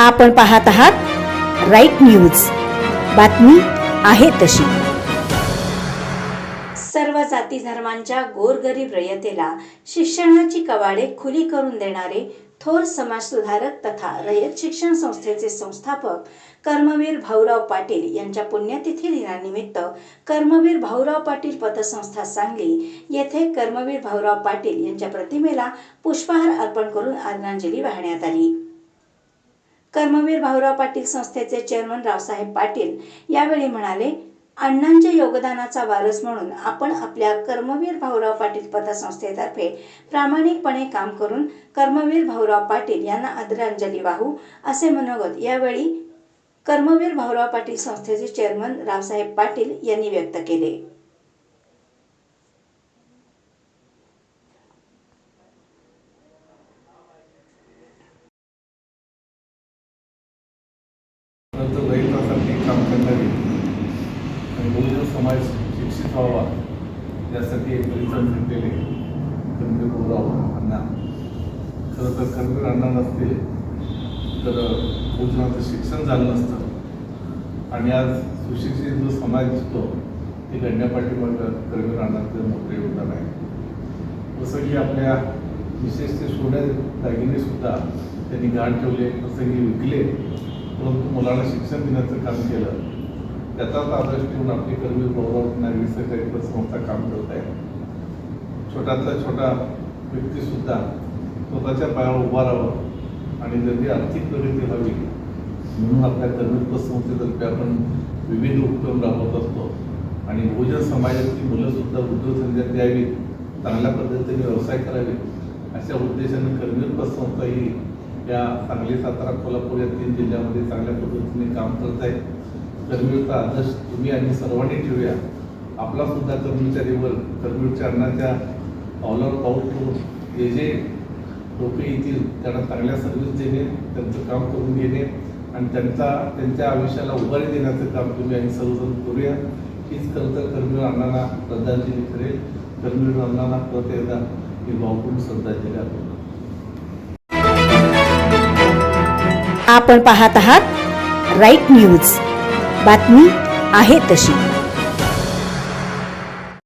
आपण पाहत आहात राईट न्यूज. बातमी आहे तशी. सर्व जाती धर्मांच्या गोरगरीब रयतेला शिक्षणाची कवाडे खुली करून देणारे थोर समाजसुधारक तथा रयत शिक्षण संस्थेचे संस्थापक कर्मवीर भाऊराव पाटील यांच्या पुण्यतिथी दिनानिमित्त कर्मवीर भाऊराव पाटील पतसंस्था सांगली येथे कर्मवीर भाऊराव पाटील यांच्या प्रतिमेला पुष्पहार अर्पण करून आदरांजली वाहण्यात आली. कर्मवीर भाऊराव पाटील संस्थेचे चेअरमन रावसाहेब पाटील यावेळी म्हणाले अण्णांच्या योगदानाचा वारस म्हणून आपण आपल्या कर्मवीर भाऊराव पाटील पतसंस्थेतर्फे प्रामाणिकपणे काम करून कर्मवीर भाऊराव पाटील यांना आदरांजली वाहू असे मनोगत यावेळी कर्मवीर भाऊराव पाटील संस्थेचे चेअरमन रावसाहेब पाटील यांनी व्यक्त केले. नंतर रहितासाठी काम करणारी आणि बहुजन समाज शिक्षित व्हावा यासाठी एक परिश्रम घेतलेले कर्मवीर भाऊराव अण्णा. खरं तर कर्मवीर अण्णा नसते तर बहुजनाचं शिक्षण झालं नसतं. आणि आज सुशिक्षित जो समाज दिसतो ते घडण्यापाठीमाग कर्मवीर अण्णांचं मोठे योगदान आहे. जसं की आपल्या विशेष ते सोन्या दागिने सुद्धा त्यांनी गाण ठेवले प्रसंगी विकले. परंतु मुलांना शिक्षण देण्याचं काम केलं. त्याचाच आदर्श ठेवून आपली कर्मी गौरव नागरिक सहकारी संस्था काम करत आहे छोट्यातला छोटा व्यक्तीसुद्धा स्वतःच्या पायावर उभा राहावं आणि जरी आर्थिक प्रगती व्हावी म्हणून आपल्या कर्मवीर संस्थेतर्फे आपण विविध उपक्रम राबवत असतो. आणि बहुजन समाजाची मुलंसुद्धा उद्योगसंध्या द्यावीत चांगल्या पद्धतीने व्यवसाय करावेत अशा उद्देशाने कर्मवीर संस्था ही या सांगली सातारा कोल्हापूर या तीन जिल्ह्यामध्ये चांगल्या पद्धतीने काम करत आहे कर्मवीरचा आदर्श तुम्ही आणि सर्वांनी ठेवूया. आपला सुद्धा कर्मचारीवर कर्मवीरच्या अन्नाच्या पावलावर पाऊल ठेवून हे जे लोक येतील त्यांना चांगल्या सर्व्हिस देणे त्यांचं काम करून घेणे आणि त्यांचा त्यांच्या आयुष्याला उभारी देण्याचं काम तुम्ही आणि सर्वजण करूया. हीच खरं तर कर्मवीर अण्णांना श्रद्धांजली ठरेल कर्मवीर अण्णांना परत एकदा ही भावपूर्ण श्रद्धांजली अर्पण आपण पाहत आहात राईट न्यूज. बातमी आहे तशी.